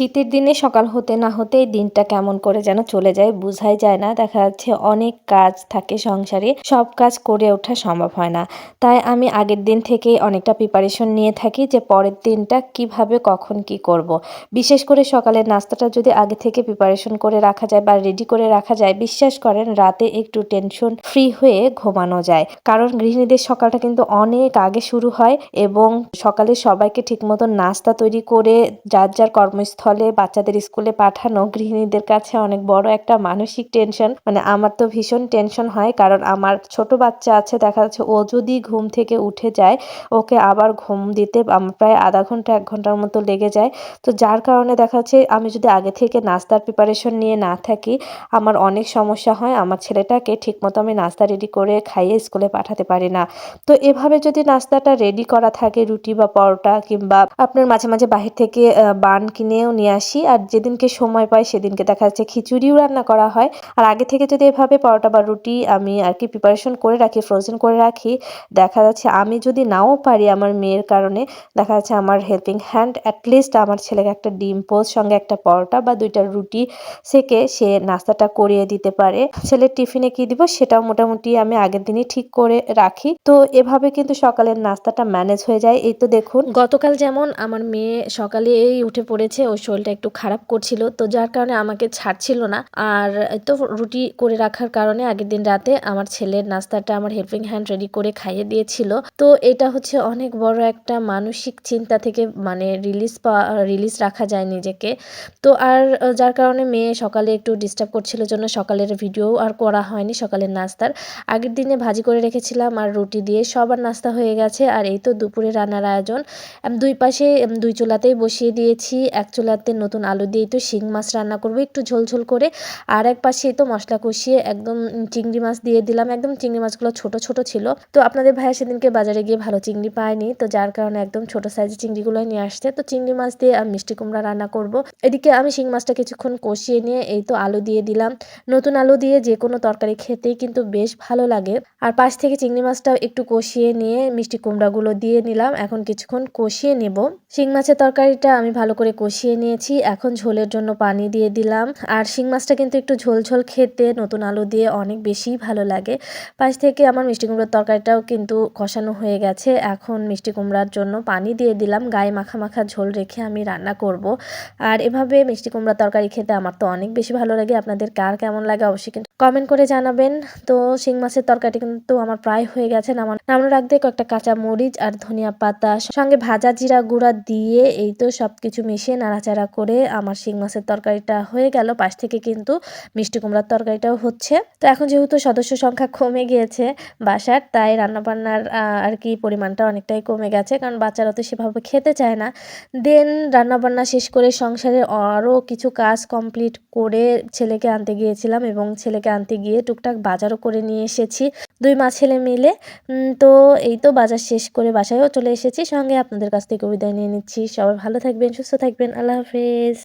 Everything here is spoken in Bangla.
শীতের দিনে সকাল হতে না হতেই দিনটা কেমন করে যেন চলে যায় বুঝাই যায় না। দেখা যাচ্ছে অনেক কাজ থাকে সংসারে, সব কাজ করে ওঠা সম্ভব হয় না। তাই আমি আগের দিন থেকেই অনেকটা প্রিপারেশন নিয়ে থাকি যে পরের দিনটা কীভাবে, কখন, কি করব। বিশেষ করে সকালের নাস্তাটা যদি আগে থেকে প্রিপারেশন করে রাখা যায় বা রেডি করে রাখা যায়, বিশ্বাস করেন রাতে একটু টেনশন ফ্রি হয়ে ঘুমানো যায়। কারণ গৃহিণীদের সকালটা কিন্তু অনেক আগে শুরু হয় এবং সকালে সবাইকে ঠিকমতো নাস্তা তৈরি করে যার যার কর্মস্থলে বাচ্চাদের স্কুলে পাঠানো গৃহিণীদের কাছে অনেক বড় একটা মানসিক টেনশন। মানে আমার তো ভীষণ টেনশন হয়, কারণ আমার ছোট বাচ্চা আছে, দেখা যাচ্ছে ও যদি ঘুম থেকে উঠে যায়, ওকে আবার ঘুম দিতে প্রায় আধা ঘণ্টা, এক ঘণ্টার মতো লেগে যায়। তো যার কারণে দেখা যাচ্ছে আমি যদি আগে থেকে নাস্তার প্রিপারেশন নিয়ে না থাকি, আমার অনেক সমস্যা হয়, আমার ছেলেটাকে ঠিকমতো আমি নাস্তা রেডি করে খাইয়ে স্কুলে পাঠাতে পারি না। তো এভাবে যদি নাস্তাটা রেডি করা থাকে, রুটি বা পরোটা কিংবা আপনার মাঝে মাঝে বাহির থেকে বান কিনেও নিয়ে আসি। আর যেদিনকে সময় পাই সেদিনকে দেখা যাচ্ছে খিচুড়িও রান্না করা হয়। আর আগে থেকে যদি এভাবে পরোটা বা রুটি আমি আর কি প্রিপারেশন করে রাখি ফ্রোজেন করে রাখি, দেখা যাচ্ছে আমি যদি নাও পারি আমার মেয়ের কারণে, দেখা যাচ্ছে আমার হেল্পিং হ্যান্ড অ্যাটলিস্ট আমার ছেলেকে একটা ডিম পোস্ট সঙ্গে একটা পরোটা বা দুইটা রুটি সেকে সে নাস্তাটা করিয়ে দিতে পারে। ছেলের টিফিনে কি দিব সেটাও মোটামুটি আমি আগের দিনই ঠিক করে রাখি। তো এভাবে কিন্তু সকালের নাস্তাটা ম্যানেজ হয়ে যায়। এই তো দেখুন। গতকাল যেমন আমার মেয়ে সকালে এই উঠে পড়েছে ওর শরীরটা একটু খারাপ করছিল, তো যার কারণে আমাকে ছাড়ছিল না। আর তো রুটি করে রাখার কারণে আগের দিন রাতে আমার ছেলের নাস্তাটা আমার হেল্পিং হ্যান্ড রেডি করে খাইয়ে দিয়েছিল। তো এটা হচ্ছে অনেক বড় একটা মানসিক চিন্তা থেকে মানে রিলিজ পাওয়া রিলিজ রাখা যায় নিজেকে। তো আর যার কারণে মেয়ে সকালে একটু ডিস্টার্ব করছিল জন্য সকালের ভিডিও আর করা হয়নি সকালের নাস্তার। আগের দিনে ভাজি করে রেখেছিলাম আর রুটি দিয়ে সবার নাস্তা হয়ে গেছে। আর এই তো দুপুরে রান্নার আয়োজন। দুই পাশে, দুই চুলাতেই বসিয়ে দিয়েছি। এক চুলাতে নতুন আলু দিয়ে তো শিং মাছ রান্না করব। একটু ঝোল ঝোল করে আর এক পাশে তো মশলা কষিয়ে একদম চিংড়ি মাছ দিয়ে দিলাম। একদম চিংড়ি মাছগুলো ছোট ছোট ছিল। তো আপনাদের ভাইয়া সেদিনকে বাজারে গিয়ে ভালো চিংড়ি পায়নি। তো যার কারণে একদম ছোট সাইজের চিংড়িগুলোই নিয়ে আসছে। তো চিংড়ি মাছ দিয়ে আমি মিষ্টি কুমড়া রান্না করব। এদিকে আমি শিং মাছটা কিছুক্ষণ কষিয়ে নিয়ে এই তো আলু দিয়ে দিলাম। নতুন আলু দিয়ে যে কোনো তরকারি খেতেই কিন্তু বেশ ভালো লাগে। আর পাশ থেকে চিংড়ি মাছটাও একটু কষিয়ে নিয়ে মিষ্টি কুমড়াগুলো দিয়ে নিলাম। এখন কিছুক্ষণ কষিয়ে নেব। শিং মাছের তরকারিটা আমি ভালো করে কষিয়ে নিয়েছি। এখন ঝোলের জন্য পানি দিয়ে দিলাম। আর শিং মাছটা কিন্তু একটু ঝোল ঝোল খেতে, নতুন আলু দিয়ে অনেক বেশি ভালো লাগে। পাশ থেকে আমার মিষ্টি কুমড়োর তরকারিটাও কিন্তু কষানো হয়ে গেছে। এখন মিষ্টি কুমড়ার জন্য পানি দিয়ে দিলাম। গায়ে মাখা মাখা ঝোল রেখে আমি রান্না করব। আর এভাবে মিষ্টি কুমড়ার তরকারি খেতে আমার তো অনেক বেশি ভালো লাগে। আপনাদের কার কেমন লাগে অবশ্যই কিন্তু কমেন্ট করে জানাবেন। তো শিং মাছের তরকারিটি কিন্তু আমার প্রায় হয়ে গেছে। নামান নামানো রাখতে কয়েকটা কাঁচা মরিচ আর ধনিয়া পাতা, সঙ্গে ভাজা জিরা গুঁড়া দিয়ে এই তো সব কিছু মিশিয়ে নাড়াচাড়া করে আমার শিং মাছের তরকারিটা হয়ে গেল। পাশ থেকে কিন্তু মিষ্টি কুমড়ার তরকারিটাও হচ্ছে। তো এখন যেহেতু সদস্য সংখ্যা কমে গিয়েছে বাসার, তাই রান্নাবান্নার আর কি পরিমাণটা অনেকটাই কমে গেছে। কারণ বাচ্চারা তো সেভাবে খেতে চায় না। দেন রান্নাবান্না শেষ করে সংসারে আরও কিছু কাজ কমপ্লিট করে ছেলেকে আনতে গিয়েছিলাম এবং ছেলেকে আনতে গিয়ে টুকটাক বাজারও করে নিয়ে এসেছি দুই মা ছেলে মিলে। তো এই তো বাজার শেষ করে বাসায়ও চলে এসেছি। সঙ্গে আপনাদের কাছ থেকে বিদায় নিয়ে নিচ্ছি। সবাই ভালো থাকবেন, সুস্থ থাকবেন। আল্লাহ হাফেজ